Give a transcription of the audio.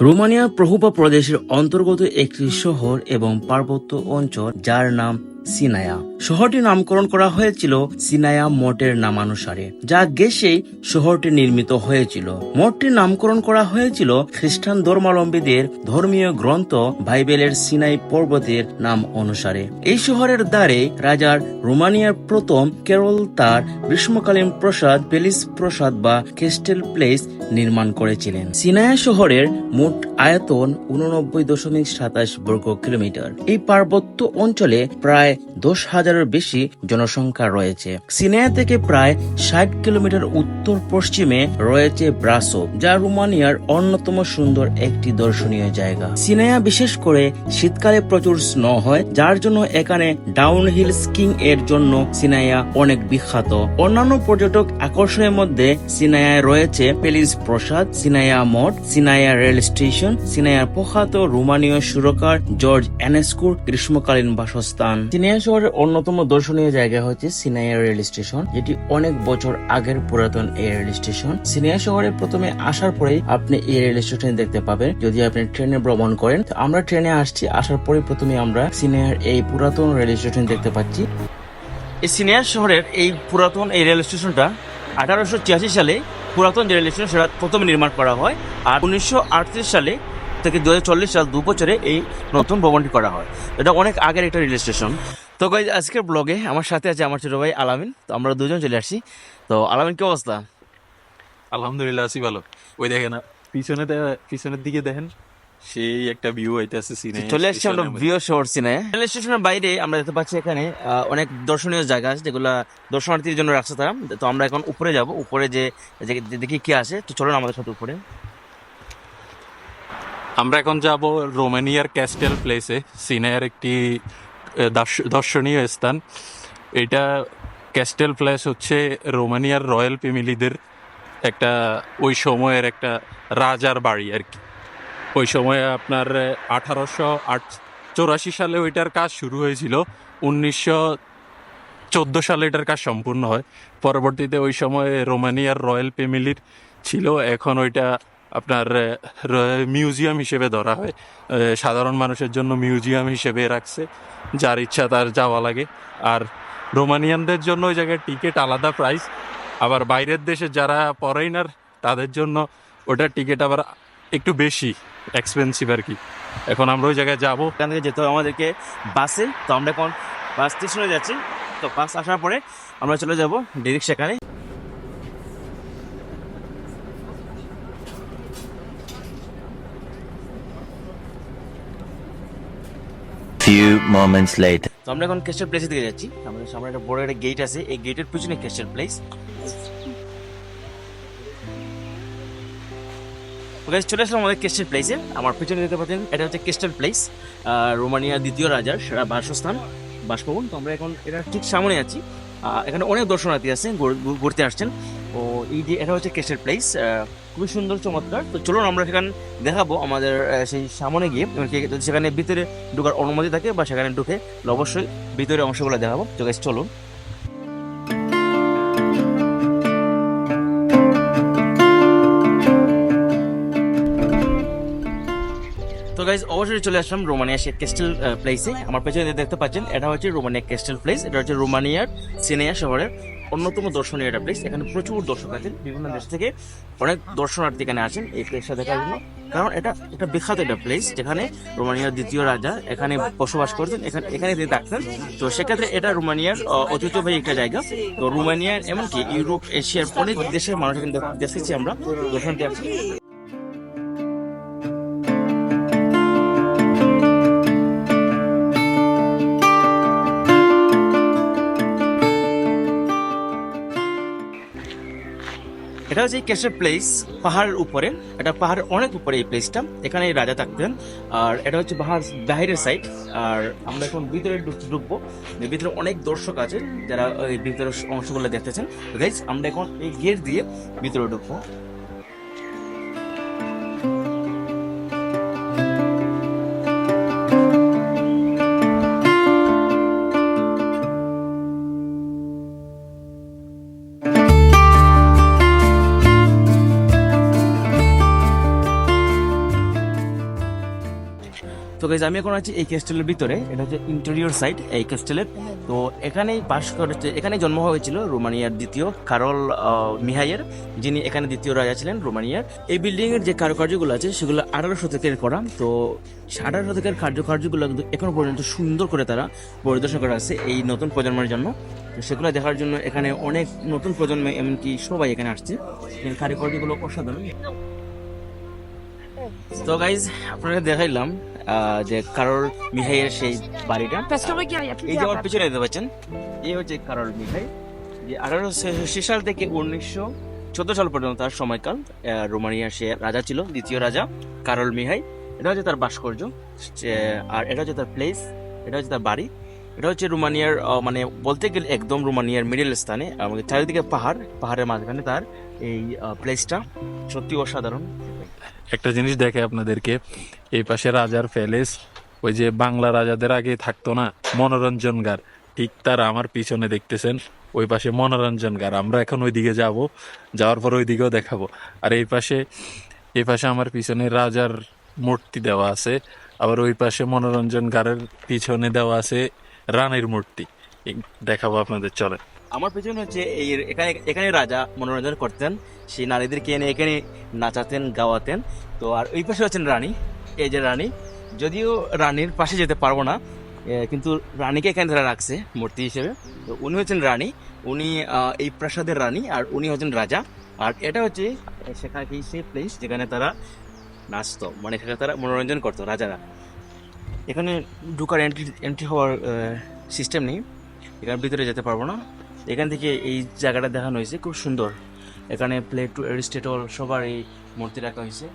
রোমানিয়ার প্রহুপা প্রদেশের অন্তর্গত একটি শহর এবং পার্বত্য অঞ্চল যার নাম সিনায়া। শহরটির নামকরণ করা হয়েছিল সিনায়া মঠের নামানুসারে, যা গেসেই শহরটি নির্মিত হয়েছিল। মঠটির নামকরণ করা হয়েছিল খ্রিস্টান ধর্মাবলম্বীদের ধর্মীয় গ্রন্থ বাইবেলের সিনাই পর্বতের নাম অনুসারে। এই শহরের দ্বারে রাজার রোমানিয়ার প্রথম কেরল তার গ্রীষ্মকালীন প্রসাদ, পেলিস প্রসাদ বা কেস্টেল প্লেস নির্মাণ করেছিলেন। সিনায়া শহরের মোট আয়তন উননব্বই দশমিক সাতাশ বর্গ কিলোমিটার। এই পার্বত্য অঞ্চলে প্রায় দশ হাজারের বেশি জনসংখ্যা রয়েছে। সিনায়া থেকে প্রায় ষাট কিলোমিটার উত্তর পশ্চিমে রয়েছে ব্রাসো, যা রোমানিয়ার অন্যতম সুন্দর একটি দর্শনীয় জায়গা। সিনায়া বিশেষ করে শীতকালে প্রচুর স্নো হয়, যার জন্য এখানে ডাউনহিল স্কিং এর জন্য সিনায়া অনেক বিখ্যাত। অন্যান্য পর্যটক আকর্ষণের মধ্যে সিনায়ায় রয়েছে পেলিস প্রসাদ, সিনায়া মঠ, সিনায়া রেল স্টেশন সিনায়ার প্রখ্যাত রোমানীয় সুরকার জর্জ এনেস্কুর গ্রীষ্মকালীন বাসস্থান। সিনায়া শহরের অন্যতম দর্শনীয় জায়গা হচ্ছে সিনায়া রেল স্টেশন, যেটি অনেক বছর আগের পুরাতন এই রেল স্টেশন। সিনায়া শহরে প্রথমে আসার পরেই আপনি এই রেল স্টেশন দেখতে পাবেন। যদি আপনি ট্রেনে ভ্রমণ করেন আমরা ট্রেনে আসছি। আসার পরে প্রথমে আমরা সিনায়ার এই পুরাতন রেল স্টেশন দেখতে পাচ্ছি। এই সিনিয়র শহরের এই পুরাতন এই রেল স্টেশনটা আঠারোশো ছিয়াশি সালে পুরাতন যে রেল স্টেশন, সেটা প্রথমে নির্মাণ করা হয়। আর উনিশশো আটত্রিশ সালে থেকে দু সাল দু বছরে এই নতুন ভবনটি করা হয়। এটা অনেক আগের একটা রেল স্টেশন। তো গাইজ আজকের ব্লগে আমার সাথে আছে আমার ছোট ভাই আলামিন। তো আমরা দুজন চলে আসছি তো আলামিন কি অবস্থা? আলহামদুলিল্লাহ আছি ভালো। ওই দেখেন পিছনে পিছনের দিকে দেখেন সেই একটা ভিউ হইতেছে সিনে চলে আসছি আমরা ভিও শহর সিনে রেল স্টেশনের বাইরে আমরা দেখতে পাচ্ছি এখানে অনেক দর্শনীয় জায়গা আছে যেগুলো দর্শনার্থীর জন্য রাখছে তারা। তো আমরা এখন উপরে যাব। উপরে যে- দেখি কি আছে। তো চলুন আমাদের সাথে উপরে। আমরা এখন যাব রোমানিয়ার ক্যাস্টেল প্লেসে। সিনের একটি দার্শ- দর্শনীয় স্থান। এটা ক্যাস্টেল প্লেস হচ্ছে রোমানিয়ার রয়্যাল ফ্যামিলিদের একটা, ওই সময়ের একটা রাজার বাড়ি আর কি। ওই সময়ে আপনার আঠারোশো আট, চৌরাশি সালে ওইটার কাজ শুরু হয়েছিল। উনিশশো চোদ্দ সালে এটার কাজ সম্পূর্ণ হয়। পরবর্তীতে ওই সময়ে রোমানিয়ার রয়্যাল ফ্যামিলির ছিল। এখন ওইটা আপনার মিউজিয়াম হিসেবে ধরা হয়। সাধারণ মানুষের জন্য মিউজিয়াম হিসেবে রাখছে, যার ইচ্ছা তার যাওয়া লাগে। আর রোমানিয়ানদের জন্য ওই জায়গায় টিকিট আলাদা প্রাইস। আবার বাইরের দেশে যারা ফরেইনার তাদের জন্য ওটার টিকিট আবার একটু বেশি এক্সপেন্সিভ আর কি। এখন আমরা ওই জায়গায় যাব। এখান থেকে যেতে হবে আমাদেরকে বাসে। তো আমরা এখন বাস স্টেশনে যাচ্ছি। তো বাস আসার পরে আমরা চলে যাব ডিরেক্ট সেখানে। Moments later. তো আমরা এখন ক্যাস্টেল প্লেসের দিকে যাচ্ছি। আমাদের সামনে একটা বড় একটা গেট আছে। এই গেটের পিছনে ক্যাস্টেল প্লেস ওকে চলে আসলাম আমাদের ক্যাস্টেল প্লেসে আমার পিছনে দেখতে পাচ্ছেন, এটা হচ্ছে ক্যাস্টেল প্লেস রোমানিয়ার দ্বিতীয় রাজার সেটা বাসস্থান, বাসভবন। তো আমরা এখন এটা ঠিক সামনে আছি। এখানে অনেক দর্শনার্থী আছেন ঘুর- ঘুর- ঘুরতে আসছেন। ও এই যে, এটা হচ্ছে কেসের প্লেস খুবই সুন্দর, চমৎকার। তো চলুন আমরা সেখানে দেখাবো আমাদের সেই সামনে গিয়ে। সেখানে ভিতরে ঢোকার অনুমতি থাকে বা সেখানে ঢুকে অবশ্যই ভিতরে অংশগুলো দেখাবো। তো গাছ চলুন। তো গাইজ অবশ্যই চলে আসলাম রোমানিয়া সে ক্যাস্টেল প্লেসে আমার পেছনে দেখতে পাচ্ছেন, এটা হচ্ছে রোমানিয়া কেস্টেল প্লেস এটা হচ্ছে রোমানিয়ার সিনেয়া শহরের অন্যতম দর্শনীয় একটা প্লেস এখানে প্রচুর দর্শক আছেন, বিভিন্ন দেশ থেকে অনেক দর্শনার্থী এখানে আসেন এই প্লেসটা দেখার জন্য। কারণ এটা এটা বিখ্যাত একটা প্লেস যেখানে রোমানিয়ার দ্বিতীয় রাজা এখানে বসবাস করতেন, এখানে এখানে তিনি থাকতেন। তো সেক্ষেত্রে এটা রোমানিয়ার ঐতিহ্যবাহী একটা জায়গা। তো রোমানিয়ার এমনকি ইউরোপ, এশিয়ার অনেক দেশের মানুষ এখানে দেখ- দেখেছি আমরা দর্শনার্থী এটা হচ্ছে ক্যাশের প্লেস পাহাড়ের উপরে। এটা পাহাড়ের অনেক উপরে এই প্লেসটা এখানে রাজা থাকতেন। আর এটা হচ্ছে পাহাড় বাহিরের সাইড আর আমরা এখন ভিতরে ঢুক- ঢুকবো। ভিতরে অনেক দর্শক আছে যারা ভিতরের অংশগুলো দেখতেছেন। গাইজ আমরা এখন এই গেট দিয়ে ভিতরে ঢুকবো। গাইজ আমি এখন আছি এই ক্যাস্টেলের ভিতরে এটা হচ্ছে ইন্টেরিয়র সাইড এই ক্যাস্টেলের তো এখানেই বাস করেছে এখানেই জন্ম হয়েছিল রোমানিয়ার দ্বিতীয় কারল মিহাইয়ের যিনি এখানে দ্বিতীয় রাজা ছিলেন রোমানিয়ার। এই বিল্ডিং এর যে কারুকার্যগুলো আছে সেগুলো আঠারো শতকের করা। তো আঠারো শতকের কার্যকার্যগুলো কিন্তু এখনও পর্যন্ত সুন্দর করে তারা পরিদর্শন করা আছে এই নতুন প্রজন্মের জন্য। তো সেগুলো দেখার জন্য এখানে অনেক নতুন প্রজন্মে এমনকি সবাই এখানে আসছে। এর কারিগরিগুলো অসাধারণ। তো গাইজ আপনাদের দেখাইলাম যে কারোর মিহাইয়ের সেই বাড়িটা। এই যে আমার পিছনে দেখতে পাচ্ছেন এই হচ্ছে কারোর মিঠাই। যে আঠারোশো সাল থেকে উনিশশো চোদ্দ সাল পর্যন্ত তার সময়কাল রোমানিয়ার সে রাজা ছিল দ্বিতীয় রাজা কারল মিহাই এটা হচ্ছে তার ভাস্কর্য আর এটা হচ্ছে তার প্লেস এটা হচ্ছে তার বাড়ি। এটা হচ্ছে রোমানিয়ার মানে বলতে গেলে একদম রোমানিয়ার মিডিল স্থানে চারিদিকে পাহাড় পাহাড়ের মাঝখানে তার এই প্লেসটা সত্যি অসাধারণ। একটা জিনিস দেখে আপনাদেরকে, এই পাশে রাজার প্যালেস, ওই যে বাংলা রাজাদের আগে থাকতো না মনোরঞ্জনগার ঠিক তার আমার পিছনে দেখতেছেন, ওই পাশে মনোরঞ্জনগার আমরা এখন ওইদিকে যাব, যাওয়ার পর ওইদিকেও দেখাবো। আর এই পাশে এই পাশে আমার পিছনে রাজার মূর্তি দেওয়া আছে, আবার ওই পাশে মনোরঞ্জনগারের পিছনে দেওয়া আছে রানীর মূর্তি। দেখাবো আপনাদের চলে আমার পেছনে হচ্ছে এই এখানে এখানে রাজা মনোরঞ্জন করতেন। সেই নারীদেরকে এনে এখানে নাচাতেন, গাওয়াতেন। তো আর ওই পাশে হচ্ছেন রানী। এই যে রানী, যদিও রানীর পাশে যেতে পারব না কিন্তু রানীকে এখানে তারা রাখছে মূর্তি হিসেবে। তো উনি হচ্ছেন রানী, উনি এই প্রাসাদের রানী আর উনি হচ্ছেন রাজা। আর এটা হচ্ছে সেখানে সেই প্লেস যেখানে তারা নাচতো মানে সেখানে তারা মনোরঞ্জন করতো রাজারা। এখানে ঢুকার এন্ট্রি এন্ট্রি হওয়ার সিস্টেম নেই। এখানে ভিতরে যেতে পারব না। এখান থেকে এই জায়গাটা দেখানো হয়েছে, খুব সুন্দর। এখানে প্লেট টু এরিস্টেটল সবার এই মূর্তি রাখা হয়েছে।